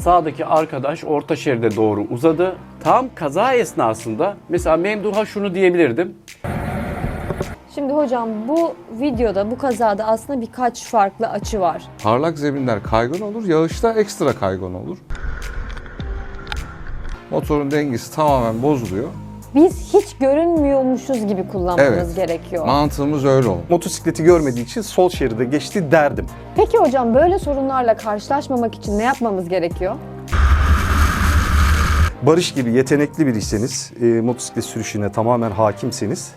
Sağdaki arkadaş orta şeride doğru uzadı. Tam kaza esnasında mesela Memduh'a şunu diyebilirdim. Şimdi hocam bu videoda, bu kazada aslında birkaç farklı açı var. Parlak zeminler kaygan olur, yağışta ekstra kaygan olur. Motorun dengesi tamamen bozuluyor. Biz hiç görünmüyormuşuz gibi kullanmamız Evet. gerekiyor. Mantığımız öyle oldu. Motosikleti görmediği için sol şeride geçti derdim. Peki hocam böyle sorunlarla karşılaşmamak için ne yapmamız gerekiyor? Barış gibi yetenekli biriyseniz, e, motosiklet sürüşüne tamamen hakimseniz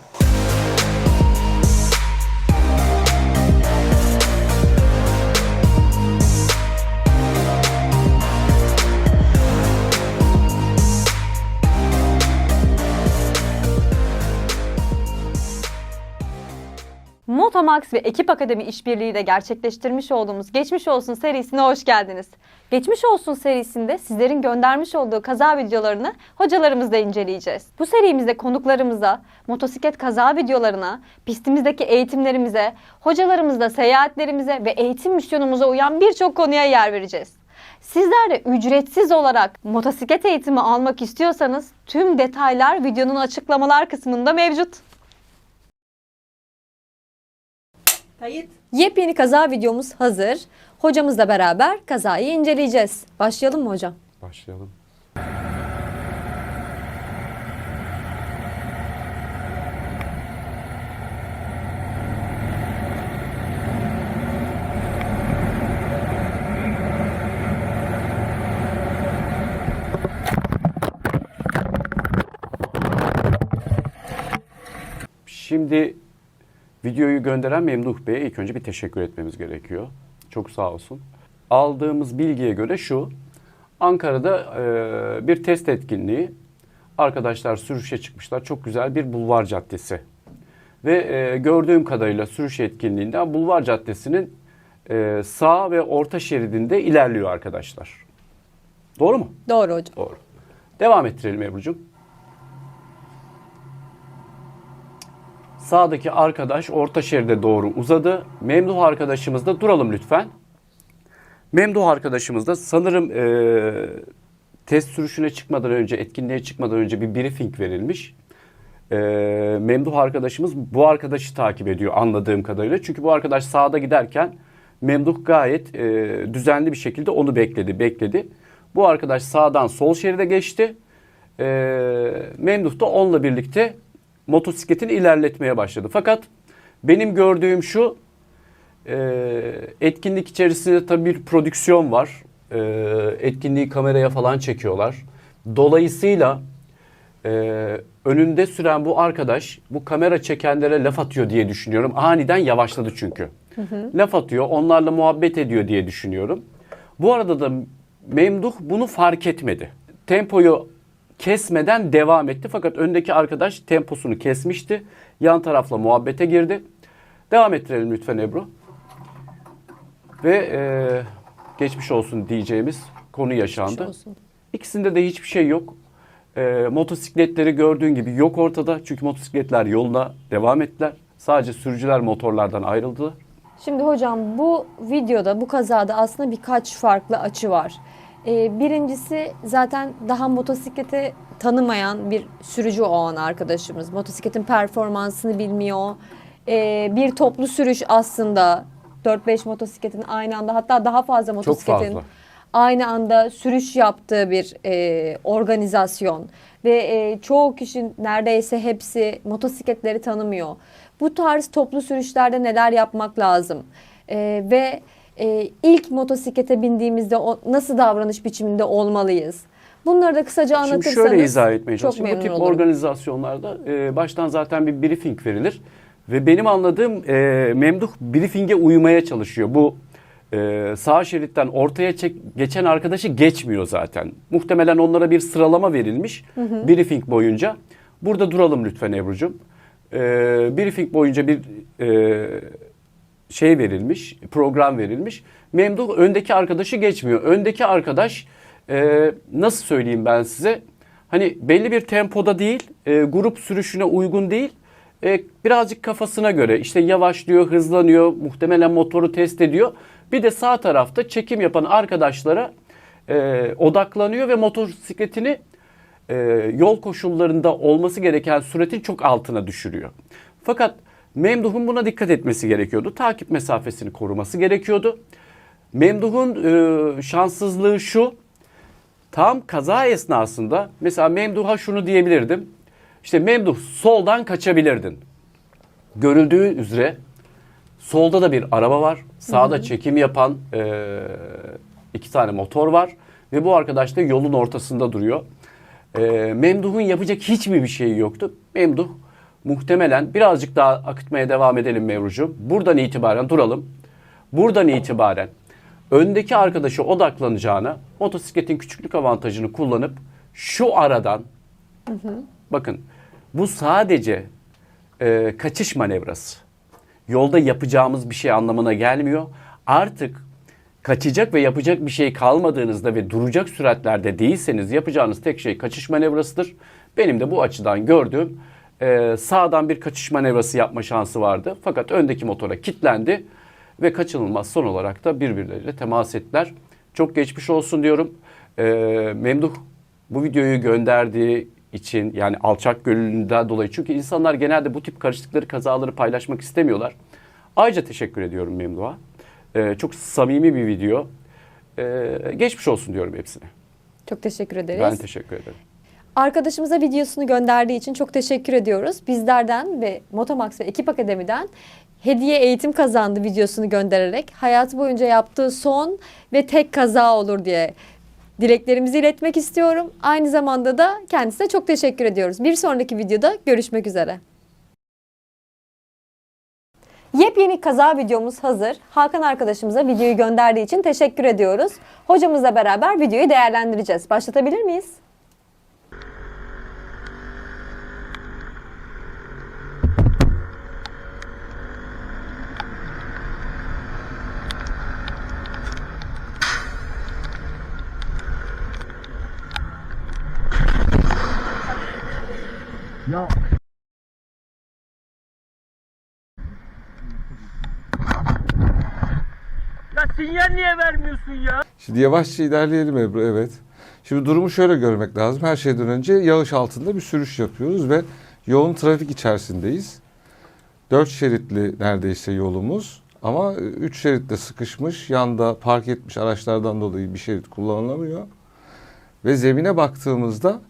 Motomax ve Ekip Akademi işbirliğiyle gerçekleştirmiş olduğumuz Geçmiş Olsun serisine hoş geldiniz. Geçmiş Olsun serisinde sizlerin göndermiş olduğu kaza videolarını hocalarımızla inceleyeceğiz. Bu serimizde konuklarımıza, motosiklet kaza videolarına, pistimizdeki eğitimlerimize, hocalarımızla seyahatlerimize ve eğitim misyonumuza uyan birçok konuya yer vereceğiz. Sizler de ücretsiz olarak motosiklet eğitimi almak istiyorsanız tüm detaylar videonun açıklamalar kısmında mevcut. Yepyeni kaza videomuz hazır. Hocamızla beraber kazayı inceleyeceğiz. Başlayalım mı hocam? Başlayalım. Şimdi videoyu gönderen Memduh Bey'e ilk önce bir teşekkür etmemiz gerekiyor. Çok sağ olsun. Aldığımız bilgiye göre şu. Ankara'da e, bir test etkinliği. Arkadaşlar sürüşe çıkmışlar. Çok güzel bir bulvar caddesi. Ve e, gördüğüm kadarıyla sürüş etkinliğinden Bulvar Caddesi'nin e, sağ ve orta şeridinde ilerliyor arkadaşlar. Doğru mu? Doğru hocam. Doğru. Devam ettirelim Ebru'cum. Sağdaki arkadaş orta şeride doğru uzadı. Memduh arkadaşımız da duralım lütfen. Memduh arkadaşımız da sanırım eee, test sürüşüne çıkmadan önce, etkinliğe çıkmadan önce bir briefing verilmiş. Eee Memduh arkadaşımız bu arkadaşı takip ediyor anladığım kadarıyla. Çünkü bu arkadaş sağda giderken Memduh gayet eee, düzenli bir şekilde onu bekledi, bekledi. Bu arkadaş sağdan sol şeride geçti. Eee Memduh da onunla birlikte motosikletini ilerletmeye başladı. Fakat benim gördüğüm şu, ee, etkinlik içerisinde tabii bir prodüksiyon var. Ee, etkinliği kameraya falan çekiyorlar. Dolayısıyla e, önünde süren bu arkadaş bu kamera çekenlere laf atıyor diye düşünüyorum. Aniden yavaşladı çünkü. Laf atıyor, onlarla muhabbet ediyor diye düşünüyorum. Bu arada da Memduh bunu fark etmedi. Tempoyu kesmeden devam etti fakat öndeki arkadaş temposunu kesmişti. Yan tarafla muhabbete girdi. Devam ettirelim lütfen Ebru. Ve e, geçmiş olsun diyeceğimiz konu yaşandı. İkisinde de hiçbir şey yok. E, motosikletleri gördüğün gibi yok ortada. Çünkü motosikletler yoluna devam ettiler. Sadece sürücüler motorlardan ayrıldılar. Şimdi hocam bu videoda, bu kazada aslında birkaç farklı açı var. Ee, birincisi zaten daha motosikleti tanımayan bir sürücü o an arkadaşımız. Motosikletin performansını bilmiyor. Ee, bir toplu sürüş aslında 4-5 motosikletin aynı anda hatta daha fazla motosikletin fazla. aynı anda sürüş yaptığı bir e, organizasyon ve e, çoğu kişi neredeyse hepsi motosikletleri tanımıyor. Bu tarz toplu sürüşlerde neler yapmak lazım E, ve e, ilk motosiklete bindiğimizde o, nasıl davranış biçiminde olmalıyız? Bunları da kısaca Şimdi anlatırsanız şöyle izah etmeye çalışayım. Bu tip olurum. organizasyonlarda e, baştan zaten bir briefing verilir. Ve benim anladığım e, Memduh briefing'e uymaya çalışıyor. Bu e, sağ şeritten ortaya çek, geçen arkadaşı geçmiyor zaten. Muhtemelen onlara bir sıralama verilmiş briefing boyunca. Burada duralım lütfen Ebru'cum. E, briefing boyunca bir e, şey verilmiş, program verilmiş. Memduh öndeki arkadaşı geçmiyor. Öndeki arkadaş e, nasıl söyleyeyim ben size? Hani belli bir tempoda değil, e, grup sürüşüne uygun değil. E, birazcık kafasına göre işte yavaşlıyor, hızlanıyor, muhtemelen motoru test ediyor. Bir de sağ tarafta çekim yapan arkadaşlara e, odaklanıyor ve motosikletini e, yol koşullarında olması gereken süratin çok altına düşürüyor. Fakat Memduh'un buna dikkat etmesi gerekiyordu. Takip mesafesini koruması gerekiyordu. Memduh'un e, şanssızlığı şu. Tam kaza esnasında mesela Memduh'a şunu diyebilirdim. İşte Memduh soldan kaçabilirdin. Görüldüğü üzere solda da bir araba var. Sağda çekim yapan e, iki tane motor var. Ve bu arkadaş da yolun ortasında duruyor. E, Memduh'un yapacak hiçbir bir şeyi yoktu. Memduh muhtemelen birazcık daha akıtmaya devam edelim Mevrucuğum. Buradan itibaren duralım. Buradan itibaren öndeki arkadaşa odaklanacağına motosikletin küçüklük avantajını kullanıp şu aradan bakın bu sadece e, kaçış manevrası. Yolda yapacağımız bir şey anlamına gelmiyor. Artık kaçacak ve yapacak bir şey kalmadığınızda ve duracak süratlerde değilseniz yapacağınız tek şey kaçış manevrasıdır. Benim de bu açıdan gördüğüm e, sağdan bir kaçış manevrası yapma şansı vardı. Fakat öndeki motora kilitlendi ve kaçınılmaz son olarak da birbirleriyle temas ettiler. Çok geçmiş olsun diyorum. E, Memduh bu videoyu gönderdiği için yani alçak gönüllülüğünden dolayı çünkü insanlar genelde bu tip karıştıkları kazaları paylaşmak istemiyorlar. Ayrıca teşekkür ediyorum Memduh'a. Ee, çok samimi bir video. Ee, geçmiş olsun diyorum hepsine. Çok teşekkür ederiz. Ben teşekkür ederim. Arkadaşımıza videosunu gönderdiği için çok teşekkür ediyoruz. Bizlerden ve Motomax ve Ekip Akademi'den hediye eğitim kazandı videosunu göndererek. Hayatı boyunca yaptığı son ve tek kaza olur diye dileklerimizi iletmek istiyorum. Aynı zamanda da kendisine çok teşekkür ediyoruz. Bir sonraki videoda görüşmek üzere. Yepyeni kaza videomuz hazır. Hakan arkadaşımıza videoyu gönderdiği için teşekkür ediyoruz. Hocamızla beraber videoyu değerlendireceğiz. Başlatabilir miyiz? Ya sinyal niye vermiyorsun ya? Şimdi yavaşça ilerleyelim Ebru evet. Şimdi durumu şöyle görmek lazım. Her şeyden önce yağış altında bir sürüş yapıyoruz ve yoğun trafik içerisindeyiz. Dört şeritli neredeyse yolumuz ama üç şeritte sıkışmış. Yanda park etmiş araçlardan dolayı bir şerit kullanılamıyor. Ve zemine baktığımızda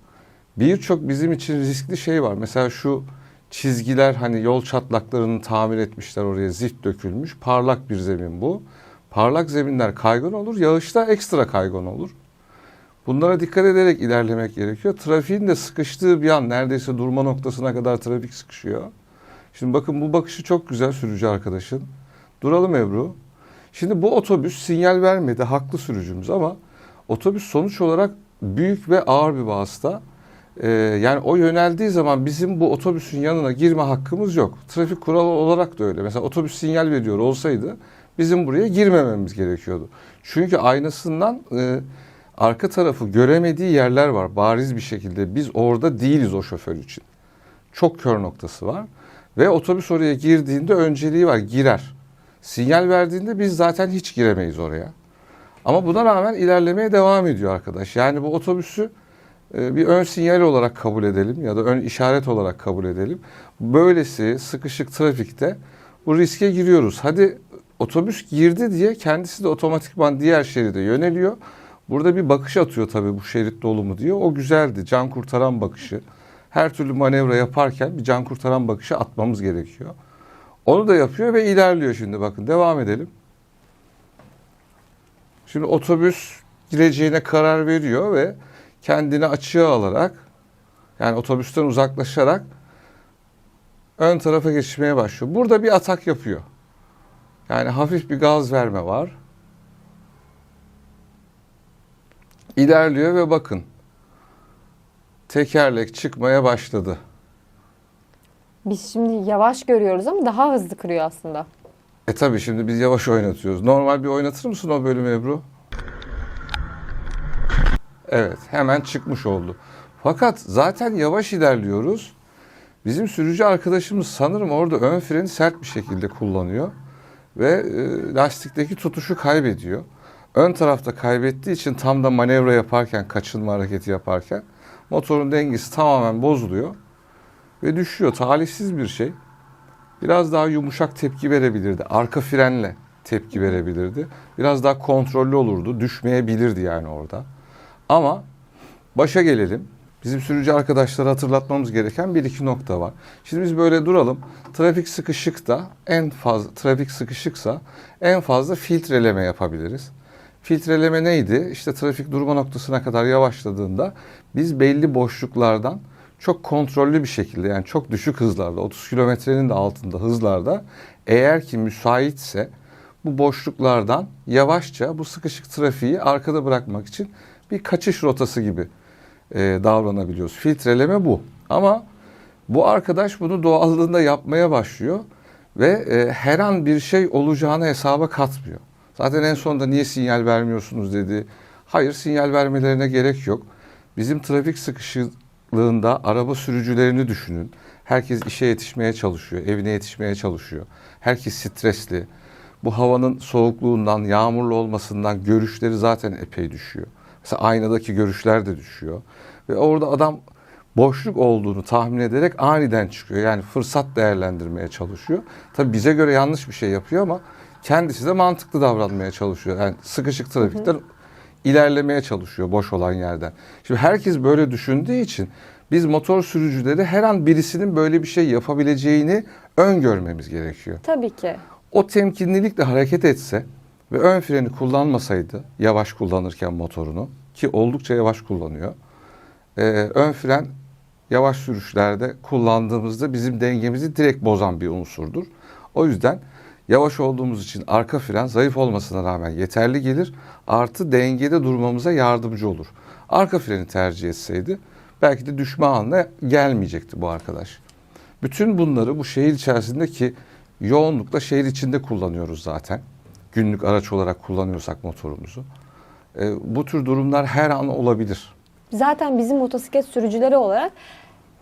birçok bizim için riskli şey var. Mesela şu çizgiler hani yol çatlaklarını tamir etmişler oraya zift dökülmüş. Parlak bir zemin bu. Parlak zeminler kaygan olur, yağışta ekstra kaygan olur. Bunlara dikkat ederek ilerlemek gerekiyor. Trafiğin de sıkıştığı bir an neredeyse durma noktasına kadar trafik sıkışıyor. Şimdi bakın bu bakışı çok güzel sürücü arkadaşın. Duralım Ebru. Şimdi bu otobüs sinyal vermedi haklı sürücümüz ama otobüs sonuç olarak büyük ve ağır bir vasıta. Ee, yani o yöneldiği zaman bizim bu otobüsün yanına girme hakkımız yok. Trafik kuralı olarak da öyle. Mesela otobüs sinyal veriyor olsaydı bizim buraya girmememiz gerekiyordu. Çünkü aynasından e, arka tarafı göremediği yerler var bariz bir şekilde. Biz orada değiliz o şoför için. Çok kör noktası var. Ve otobüs oraya girdiğinde önceliği var girer. Sinyal verdiğinde biz zaten hiç giremeyiz oraya. Ama buna rağmen ilerlemeye devam ediyor arkadaş. Yani bu otobüsü bir ön sinyal olarak kabul edelim ya da ön işaret olarak kabul edelim. Böylesi sıkışık trafikte bu riske giriyoruz. Hadi otobüs girdi diye kendisi de otomatikman diğer şeride yöneliyor. Burada bir bakış atıyor tabii bu şerit dolu mu diye. O güzeldi. Can kurtaran bakışı. Her türlü manevra yaparken bir can kurtaran bakışı atmamız gerekiyor. Onu da yapıyor ve ilerliyor şimdi bakın. Devam edelim. Şimdi otobüs gireceğine karar veriyor ve kendini açığa alarak yani otobüsten uzaklaşarak ön tarafa geçmeye başlıyor. Burada bir atak yapıyor. Yani hafif bir gaz verme var. İlerliyor ve bakın. Tekerlek çıkmaya başladı. Biz şimdi yavaş görüyoruz ama daha hızlı kırıyor aslında. E tabi şimdi biz yavaş oynatıyoruz. Normal bir oynatır mısın o bölümü Ebru? Evet hemen çıkmış oldu. Fakat zaten yavaş ilerliyoruz. Bizim sürücü arkadaşımız sanırım orada ön freni sert bir şekilde kullanıyor. Ve e, lastikteki tutuşu kaybediyor. ön tarafta kaybettiği için tam da manevra yaparken, kaçınma hareketi yaparken motorun dengesi tamamen bozuluyor ve düşüyor. Talihsiz bir şey. Biraz daha yumuşak tepki verebilirdi. Arka frenle tepki verebilirdi. Biraz daha kontrollü olurdu. Düşmeyebilirdi yani orada. Ama başa gelelim. Bizim sürücü arkadaşlara hatırlatmamız gereken bir iki nokta var. Şimdi biz böyle duralım. Trafik sıkışık da en fazla trafik sıkışıksa en fazla filtreleme yapabiliriz. Filtreleme neydi? İşte trafik durma noktasına kadar yavaşladığında biz belli boşluklardan çok kontrollü bir şekilde yani çok düşük hızlarda 30 kilometrenin de altında hızlarda eğer ki müsaitse bu boşluklardan yavaşça bu sıkışık trafiği arkada bırakmak için bir kaçış rotası gibi e, davranabiliyoruz. Filtreleme bu. Ama bu arkadaş bunu doğallığında yapmaya başlıyor ve e, her an bir şey olacağını hesaba katmıyor. Zaten en sonunda niye sinyal vermiyorsunuz dedi. Hayır sinyal vermelerine gerek yok. Bizim trafik sıkışıklığında araba sürücülerini düşünün. Herkes işe yetişmeye çalışıyor, evine yetişmeye çalışıyor. Herkes stresli. Bu havanın soğukluğundan, yağmurlu olmasından görüşleri zaten epey düşüyor. Mesela aynadaki görüşler de düşüyor. Ve orada adam boşluk olduğunu tahmin ederek aniden çıkıyor. Yani fırsat değerlendirmeye çalışıyor. Tabii bize göre yanlış bir şey yapıyor ama kendisi de mantıklı davranmaya çalışıyor. Yani sıkışık trafikten ilerlemeye çalışıyor boş olan yerden. Şimdi herkes böyle düşündüğü için biz motor sürücüleri her an birisinin böyle bir şey yapabileceğini öngörmemiz gerekiyor. Tabii ki. O temkinlilikle hareket etse ve ön freni kullanmasaydı yavaş kullanırken motorunu ki oldukça yavaş kullanıyor. Ee, ön fren yavaş sürüşlerde kullandığımızda bizim dengemizi direkt bozan bir unsurdur. O yüzden yavaş olduğumuz için arka fren zayıf olmasına rağmen yeterli gelir. Artı dengede durmamıza yardımcı olur. Arka freni tercih etseydi belki de düşme anına gelmeyecekti bu arkadaş. Bütün bunları bu şehir içerisindeki yoğunlukla şehir içinde kullanıyoruz zaten. Günlük araç olarak kullanıyorsak motorumuzu. Ee, bu tür durumlar her an olabilir. Zaten bizim motosiklet sürücüleri olarak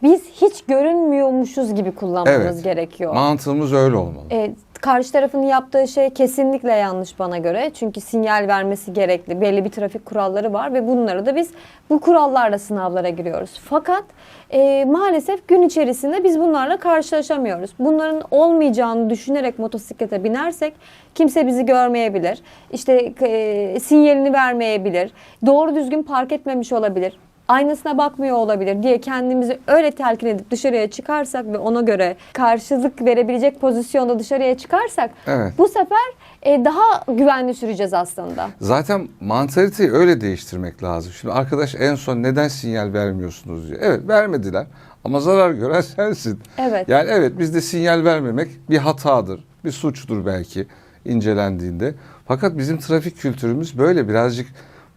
biz hiç görünmüyormuşuz gibi kullanmamız Evet. gerekiyor. Mantığımız öyle olmalı. E, karşı tarafın yaptığı şey kesinlikle yanlış bana göre. Çünkü sinyal vermesi gerekli. Belli bir trafik kuralları var ve bunları da biz bu kurallarla sınavlara giriyoruz. Fakat e, maalesef gün içerisinde biz bunlarla karşılaşamıyoruz. Bunların olmayacağını düşünerek motosiklete binersek kimse bizi görmeyebilir. İşte e, sinyalini vermeyebilir. Doğru düzgün park etmemiş olabilir aynasına bakmıyor olabilir diye kendimizi öyle telkin edip dışarıya çıkarsak ve ona göre karşılık verebilecek pozisyonda dışarıya çıkarsak Evet. bu sefer e, daha güvenli süreceğiz aslında. Zaten mantaliteyi öyle değiştirmek lazım. Şimdi arkadaş en son neden sinyal vermiyorsunuz diyor. Evet vermediler ama zarar gören sensin. Evet. Yani evet bizde sinyal vermemek bir hatadır, bir suçtur belki incelendiğinde. Fakat bizim trafik kültürümüz böyle birazcık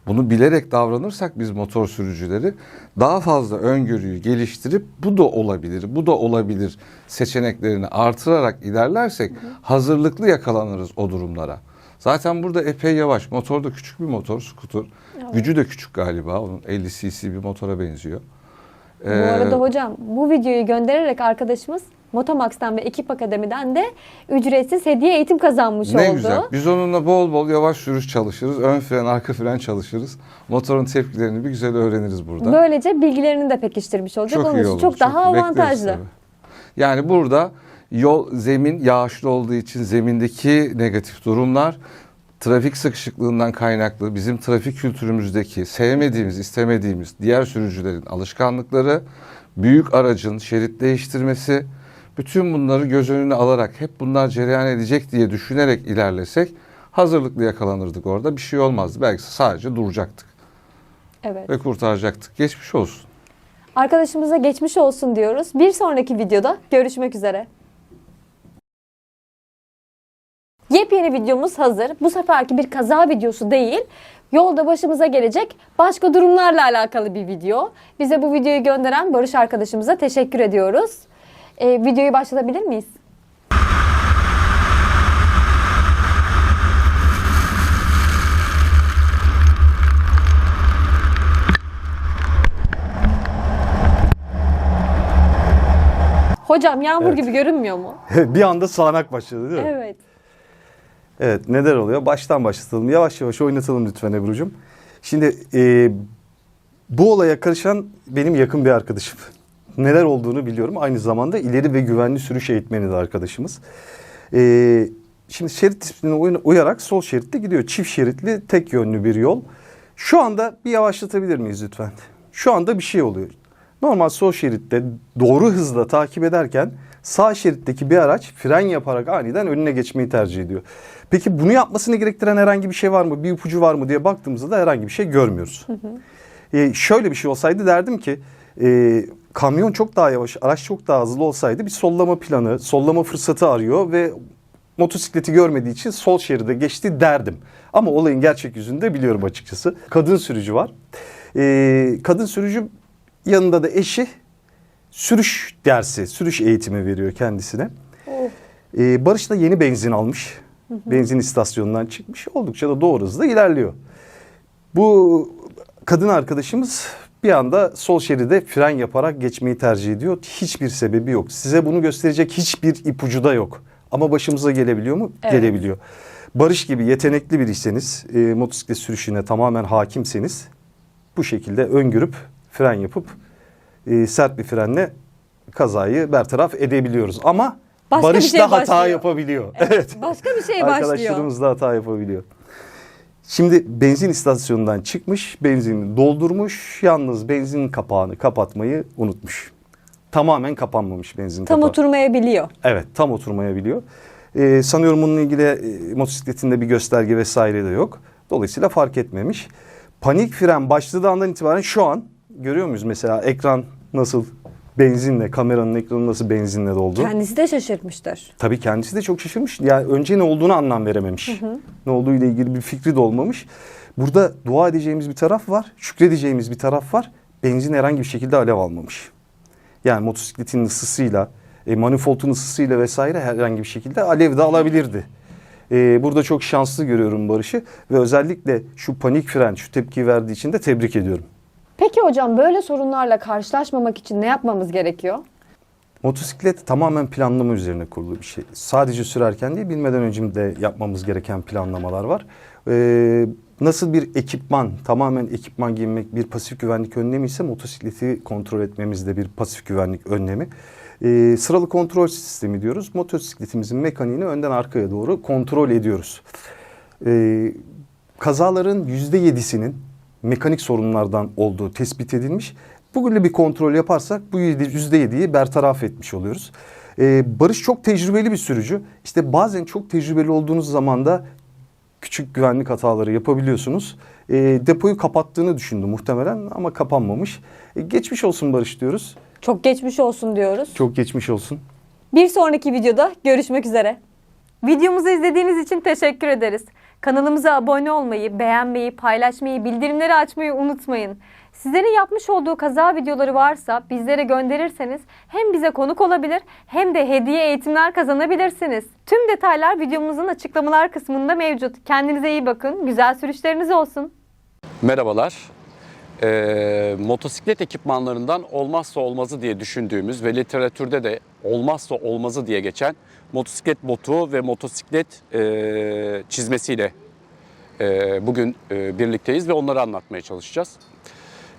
bunu bilerek davranırsak biz motor sürücüleri daha fazla öngörüyü geliştirip bu da olabilir, bu da olabilir seçeneklerini artırarak ilerlersek hazırlıklı yakalanırız o durumlara. Zaten burada epey yavaş. Motor da küçük bir motor, skuter. Gücü de küçük galiba. Onun 50 cc bir motora benziyor. Bu Ee, arada hocam bu videoyu göndererek arkadaşımız Motomax'tan ve Ekip Akademi'den de ücretsiz hediye eğitim kazanmış Ne oldu. güzel. Biz onunla bol bol yavaş sürüş çalışırız. Ön fren, arka fren çalışırız. Motorun tepkilerini bir güzel öğreniriz burada. Böylece bilgilerini de pekiştirmiş olacak. çok Onun iyi olur. çok daha bekleriz avantajlı. tabii. Yani burada yol zemin yağışlı olduğu için zemindeki negatif durumlar trafik sıkışıklığından kaynaklı bizim trafik kültürümüzdeki sevmediğimiz, istemediğimiz diğer sürücülerin alışkanlıkları, büyük aracın şerit değiştirmesi, bütün bunları göz önüne alarak hep bunlar cereyan edecek diye düşünerek ilerlesek hazırlıklı yakalanırdık orada. Bir şey olmazdı. Belki sadece duracaktık Evet. ve kurtaracaktık. Geçmiş olsun. Arkadaşımıza geçmiş olsun diyoruz. Bir sonraki videoda görüşmek üzere. Yepyeni videomuz hazır. Bu seferki bir kaza videosu değil. Yolda başımıza gelecek başka durumlarla alakalı bir video. Bize bu videoyu gönderen Barış arkadaşımıza teşekkür ediyoruz. Ee, videoyu başlatabilir miyiz? Hocam yağmur Evet. gibi görünmüyor mu? bir anda sağanak başladı değil mi? Evet. Evet neler oluyor? Baştan başlatalım. Yavaş yavaş oynatalım lütfen Ebru'cum. Şimdi e, bu olaya karışan benim yakın bir arkadaşım. Neler olduğunu biliyorum. Aynı zamanda ileri ve güvenli sürüş eğitmeni de arkadaşımız. E, şimdi şerit disiplinine uy- uyarak sol şeritte gidiyor. Çift şeritli tek yönlü bir yol. Şu anda bir yavaşlatabilir miyiz lütfen? Şu anda bir şey oluyor. Normal sol şeritte doğru hızla takip ederken sağ şeritteki bir araç fren yaparak aniden önüne geçmeyi tercih ediyor. Peki bunu yapmasını gerektiren herhangi bir şey var mı? Bir ipucu var mı diye baktığımızda da herhangi bir şey görmüyoruz. Ee, şöyle bir şey olsaydı derdim ki e, kamyon çok daha yavaş, araç çok daha hızlı olsaydı bir sollama planı, sollama fırsatı arıyor ve motosikleti görmediği için sol şeride geçti derdim. Ama olayın gerçek yüzünü de biliyorum açıkçası. Kadın sürücü var. Ee, kadın sürücü yanında da eşi sürüş dersi, sürüş eğitimi veriyor kendisine. Ee, Barış da yeni benzin almış. Benzin istasyonundan çıkmış. Oldukça da doğru hızda ilerliyor. Bu kadın arkadaşımız bir anda sol şeride fren yaparak geçmeyi tercih ediyor. Hiçbir sebebi yok. Size bunu gösterecek hiçbir ipucu da yok. Ama başımıza gelebiliyor mu? Evet. Gelebiliyor. Barış gibi yetenekli biriyseniz, e, motosiklet sürüşüne tamamen hakimseniz bu şekilde öngörüp fren yapıp e, sert bir frenle kazayı bertaraf edebiliyoruz. Ama Başka bir Barış şey da hata başlıyor. yapabiliyor. Evet. Başka bir şey başlıyor. Arkadaşlarımız da hata yapabiliyor. Şimdi benzin istasyonundan çıkmış, benzinini doldurmuş. Yalnız benzin kapağını kapatmayı unutmuş. Tamamen kapanmamış benzin Tam kapağı. oturmayabiliyor. Evet, tam oturmayabiliyor. Ee, sanıyorum bununla ilgili e, motosikletinde bir gösterge vesaire de yok. Dolayısıyla fark etmemiş. Panik fren başladığı andan itibaren şu an görüyor muyuz mesela ekran nasıl benzinle, kameranın ekranı nasıl benzinle doldu? Kendisi de şaşırtmıştır. Tabii kendisi de çok şaşırmış. Yani önce ne olduğunu anlam verememiş. Ne olduğu ile ilgili bir fikri de olmamış. Burada dua edeceğimiz bir taraf var. Şükredeceğimiz bir taraf var. Benzin herhangi bir şekilde alev almamış. Yani motosikletin ısısıyla, e, manifoldun ısısıyla vesaire herhangi bir şekilde alev de alabilirdi. E, burada çok şanslı görüyorum Barış'ı ve özellikle şu panik fren, şu tepki verdiği için de tebrik ediyorum. Peki hocam böyle sorunlarla karşılaşmamak için ne yapmamız gerekiyor? Motosiklet tamamen planlama üzerine kurulu bir şey. Sadece sürerken değil, bilmeden önce de yapmamız gereken planlamalar var. Ee, nasıl bir ekipman, tamamen ekipman giymek bir pasif güvenlik önlemi ise motosikleti kontrol etmemiz de bir pasif güvenlik önlemi. Ee, sıralı kontrol sistemi diyoruz. Motosikletimizin mekaniğini önden arkaya doğru kontrol ediyoruz. Ee, kazaların %7'sinin mekanik sorunlardan olduğu tespit edilmiş. Bugün bir kontrol yaparsak bu %7'yi bertaraf etmiş oluyoruz. Ee, Barış çok tecrübeli bir sürücü. İşte bazen çok tecrübeli olduğunuz zaman da küçük güvenlik hataları yapabiliyorsunuz. Ee, depoyu kapattığını düşündü muhtemelen ama kapanmamış. Ee, geçmiş olsun Barış diyoruz. Çok geçmiş olsun diyoruz. Çok geçmiş olsun. Bir sonraki videoda görüşmek üzere. Videomuzu izlediğiniz için teşekkür ederiz. Kanalımıza abone olmayı, beğenmeyi, paylaşmayı, bildirimleri açmayı unutmayın. Sizlerin yapmış olduğu kaza videoları varsa bizlere gönderirseniz hem bize konuk olabilir hem de hediye eğitimler kazanabilirsiniz. Tüm detaylar videomuzun açıklamalar kısmında mevcut. Kendinize iyi bakın, güzel sürüşleriniz olsun. Merhabalar. Ee, motosiklet ekipmanlarından olmazsa olmazı diye düşündüğümüz ve literatürde de olmazsa olmazı diye geçen motosiklet botu ve motosiklet e, çizmesiyle e, bugün e, birlikteyiz ve onları anlatmaya çalışacağız.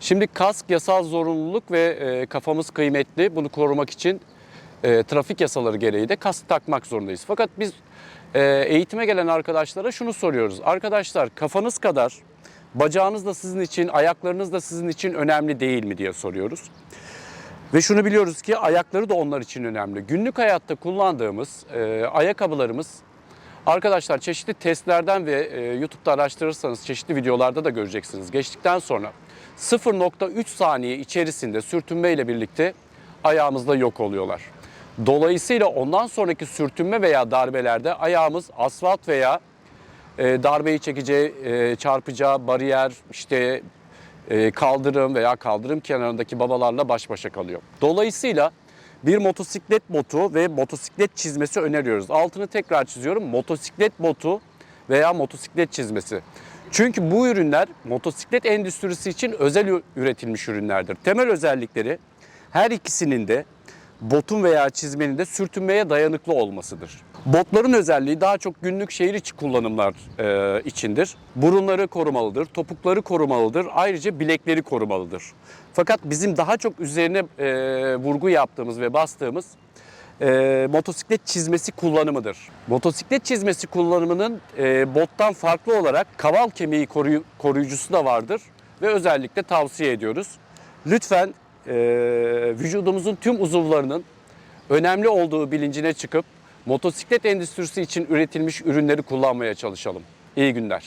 Şimdi kask yasal zorunluluk ve e, kafamız kıymetli. Bunu korumak için e, trafik yasaları gereği de kask takmak zorundayız. Fakat biz e, eğitime gelen arkadaşlara şunu soruyoruz. Arkadaşlar kafanız kadar bacağınız da sizin için, ayaklarınız da sizin için önemli değil mi diye soruyoruz. Ve şunu biliyoruz ki ayakları da onlar için önemli. Günlük hayatta kullandığımız e, ayakkabılarımız arkadaşlar çeşitli testlerden ve e, YouTube'da araştırırsanız çeşitli videolarda da göreceksiniz. Geçtikten sonra 0.3 saniye içerisinde sürtünme ile birlikte ayağımızda yok oluyorlar. Dolayısıyla ondan sonraki sürtünme veya darbelerde ayağımız asfalt veya e, darbeyi çekeceği, e, çarpacağı bariyer, işte e, kaldırım veya kaldırım kenarındaki babalarla baş başa kalıyor. Dolayısıyla bir motosiklet botu ve motosiklet çizmesi öneriyoruz. Altını tekrar çiziyorum. Motosiklet botu veya motosiklet çizmesi. Çünkü bu ürünler motosiklet endüstrisi için özel üretilmiş ürünlerdir. Temel özellikleri her ikisinin de botun veya çizmenin de sürtünmeye dayanıklı olmasıdır. Botların özelliği daha çok günlük şehir içi kullanımlar e, içindir. Burunları korumalıdır, topukları korumalıdır, ayrıca bilekleri korumalıdır. Fakat bizim daha çok üzerine e, vurgu yaptığımız ve bastığımız e, motosiklet çizmesi kullanımıdır. Motosiklet çizmesi kullanımının e, bottan farklı olarak kaval kemiği koruyu- koruyucusu da vardır ve özellikle tavsiye ediyoruz. Lütfen e, vücudumuzun tüm uzuvlarının önemli olduğu bilincine çıkıp motosiklet endüstrisi için üretilmiş ürünleri kullanmaya çalışalım. İyi günler.